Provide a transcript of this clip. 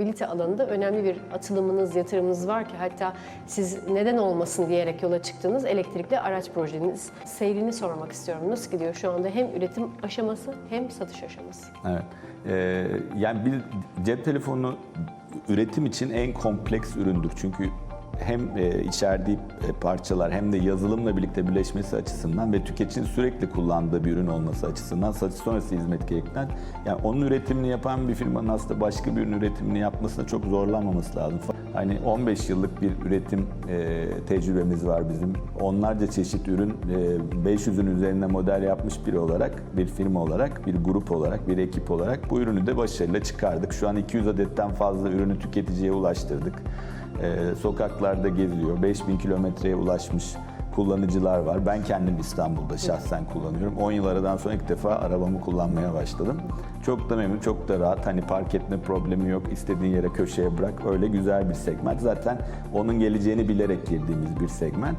mobilite alanında önemli bir atılımınız, yatırımınız var ki hatta siz neden olmasın diyerek yola çıktığınız elektrikli araç projeniz. Seyrini sormak istiyorum. Nasıl gidiyor şu anda hem üretim aşaması hem satış aşaması? Evet. Ee, yani bir cep telefonu üretim için en kompleks üründür. Çünkü hem e, içerdiği e, parçalar hem de yazılımla birlikte birleşmesi açısından ve tüketicinin sürekli kullandığı bir ürün olması açısından satış sonrası hizmet gerektiren yani onun üretimini yapan bir firmanın aslında başka bir ürün üretimini yapmasına çok zorlanmaması lazım. Hani 15 yıllık bir üretim e, tecrübemiz var bizim. Onlarca çeşit ürün, e, 500'ün üzerinde model yapmış biri olarak, bir firma olarak, bir grup olarak, bir ekip olarak bu ürünü de başarıyla çıkardık. Şu an 200 adetten fazla ürünü tüketiciye ulaştırdık. E, sokaklarda geziliyor. 5000 kilometreye ulaşmış kullanıcılar var. Ben kendim İstanbul'da şahsen kullanıyorum. 10 yıl aradan sonra ilk defa arabamı kullanmaya başladım. Çok da memnun, çok da rahat. Hani park etme problemi yok. İstediğin yere köşeye bırak. Öyle güzel bir segment. Zaten onun geleceğini bilerek girdiğimiz bir segment.